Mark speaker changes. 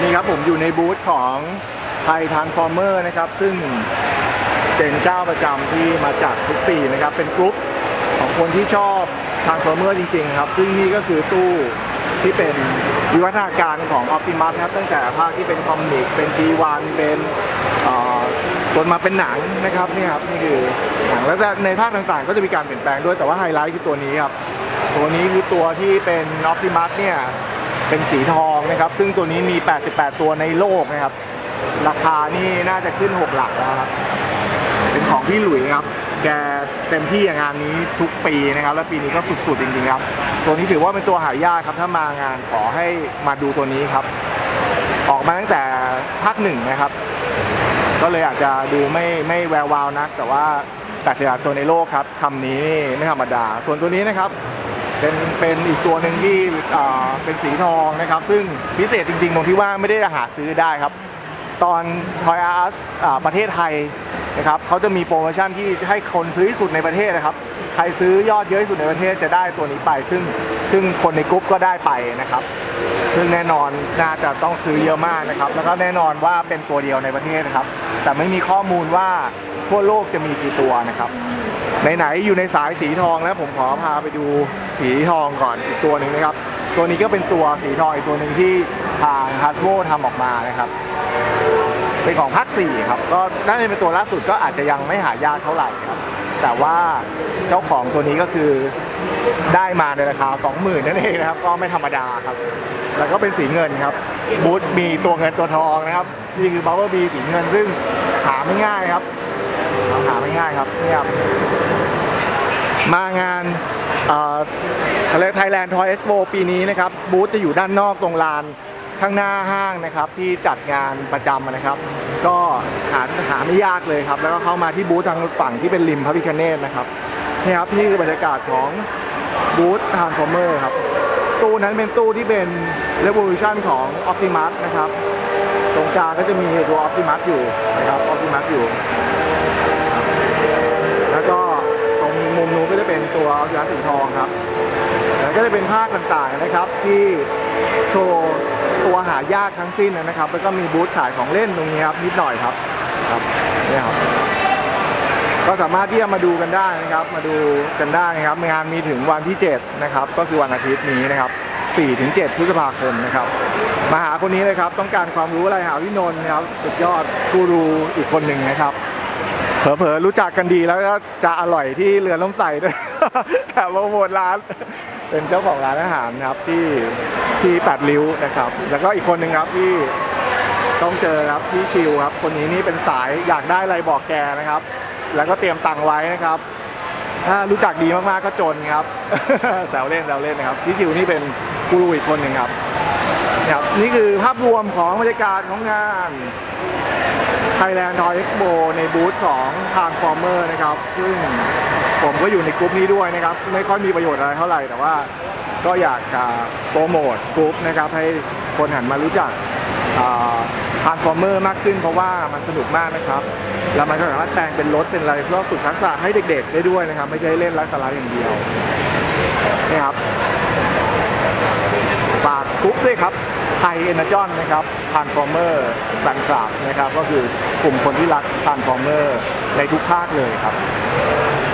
Speaker 1: นนี้ครับผมอยู่ในบูธของไทยทานฟอร์เมอร์นะครับ ซึ่งเป็นเจ้าประจำที่มาจัดทุกปีนะครับ เป็นกรุ๊ปของคนที่ชอบทานฟอร์เมอร์จริงๆครับ ซึ่งนี่ก็คือตู้ที่เป็นวิวัฒนาการของ Optimus นะครับตั้งแต่ภาคที่เป็นคอมิก เป็น G1 เป็นเอ่อจนมาเป็นหนังนะครับนี่ครับนี่คือหนังแล้วในภาคต่างๆ ก็จะมีการเปลี่ยนแปลงด้วยแต่ว่าไฮไลท์คือตัวนี้ครับ ตัวนี้คือตัวที่เป็น Optimus เนี่ย เป็นสีทองนะครับ ซึ่งตัวนี้มี 88 ตัวในโลกนะครับ ราคานี่น่าจะขึ้น 6 หลักแล้วครับ เป็นของพี่หลุยส์ครับ แกเต็มที่างานนี้ทุกปีนะครับ แล้วปีนี้ก็สุดๆจริงๆครับ ตัวนี้ถือว่าเป็นตัวหายากครับ ถ้ามางานขอให้มาดูตัวนี้ครับ ออกมาตั้งแต่ภาคหนึ่งนะครับ ก็เลยอาจจะดูไม่ไม่แวววาวนัก แต่ว่า88ตัวในโลกครับคำนี้ไม่ธรรมดา ส่วนตัวนี้นะครับ เป็นเป็นอีกตัวหนึ่งที่อ่าเป็นสีทองนะครับ ซึ่งพิเศษจริงๆตรงที่ว่าไม่ได้หาซื้อได้ครับ ตอน Toy R Us อ่าประเทศไทยนะครับเขาจะมีโปรโมชั่นที่ให้คนซื้อที่สุดในประเทศนะครับ ใครซื้อยอดเยอะที่สุดในประเทศจะได้ตัวนี้ไป ซึ่งซึ่งคนในกรุ๊ปก็ได้ไปนะครับ ซึ่งแน่นอนน่าจะต้องซื้อเยอะมากนะครับ แล้วก็แน่นอนว่าเป็นตัวเดียวในประเทศนะครับ แต่ไม่มีข้อมูลว่าทั่วโลกจะมีกี่ตัวนะครับไหนๆอยู่ในสายสีทองแล้วผมขอพาไปดู สีทองก่อนอีกตัวหนึ่งนะครับ ตัวนี้ก็เป็นตัวสีทองอีกตัวหนึ่งที่ทางฮัสโ o ทำออกมานะครับ เป็นของภาค4ครับ ก็น่าจะเป็นตัวล่าสุดก็อาจจะยังไม่หายากเท่าไหร่ครับ แต่ว่าเจ้าของตัวนี้ก็คือได้มาในราคา 20,000นั่นเองนะครับ ก็ไม่ธรรมดาครับ แล้วก็เป็นสีเงินครับ บูธมีตัวเงินตัวทองนะครับ นี่คือ Power B สีเงินซึ่งหาไม่ง่ายครับ หาไม่ง่ายครับนี่ครับ มางานเอ่อเขาเรียกไทยแลนด์ทอยเอ็กซ์โปปีนี้นะครับบูธจะอยู่ด้านนอกตรงลานข้างหน้าห้างนะครับที่จัดงานประจำนะครับ ก็หาหาไม่ยากเลยครับ แล้วก็เข้ามาที่บูธทางฝั่งที่เป็นริมพระพิคเนตนะครับนี่ครับนี่คือบรรยากาศของบูธทานฟอร์เมอร์ครับ ตู้นั้นเป็นตู้ที่เป็น Revolution ของ Optimus นะครับ ตรงกลางก็จะมีตัว Optimus อยู่นะครับ Optimus อยู่ แล้วก็ มุมนู้นก็จะเป็นตัวอยาสีทองครับแล้วก็จะเป็นภาคต่างๆนะครับที่โชว์ตัวหายากทั้งสิ้นนะครับ แล้วก็มีบูธขายของเล่นตรงนี้ครับนิดหน่อยครับครับเนี่ยครับ ก็สามารถที่จะมาดูกันได้นะครับ มาดูกันได้นะครับงานมีถึงวันที่ 7 นะครับ ก็คือวันอาทิตย์นี้นะครับ4ถึง7พฤษภาคมนะครับ มาหาคนนี้เลยครับ ต้องการความรู้อะไรหาพี่นนท์นะครับ สุดยอดกูรูอีกคนหนึ่งนะครับ เผลอๆรู้จักกันดีแล้วก็จะอร่อยที่เรือล้มใส่ด้วยแอบโปรโมทร้าน เป็นเจ้าของร้านอาหารนะครับที่ที่แปดริ้วนะครับ แล้วก็อีกคนหนึ่งครับที่ต้องเจอครับพี่ชิวครับ คนนี้นี่เป็นสายอยากได้อะไรบอกแกนะครับ แล้วก็เตรียมตังค์ไว้นะครับ ถ้ารู้จักดีมากๆก็จนครับแซวเล่นแซวเล่นนะครับพี่ชิวนี่เป็นกูรูอีกคนหนึ่งครับ ครับนี่คือภาพรวมของบรรยากาศของงาน Thailand Toy Expo ในบูธของ Transformer นะครับ ซึ่งผมก็อยู่ในกลุ่มนี้ด้วยนะครับ ไม่ค่อยมีประโยชน์อะไรเท่าไหร่ แต่ว่าก็อยากจะโปรโมทกลุ่มนะครับ ให้คนหันมารู้จักทานฟอร์เมอร์มากขึ้นเพราะว่ามันสนุกมากนะครับ แล้วมันก็สามารถแปลงเป็นรถเป็นอะไรเพื่อฝึกทักษะให้เด็กๆได้ด้วยนะครับ ไม่ใช่เล่นไร้สาระอย่างเดียวนี่ครับ ฝากกรุ๊ปด้วยครับไทยเอเนจอนนะครับทานฟอร์เมอร์แฟนคลับนะครับ ก็คือกลุ่มคนที่รักทานฟอร์เมอร์ในทุกภาคเลยครับ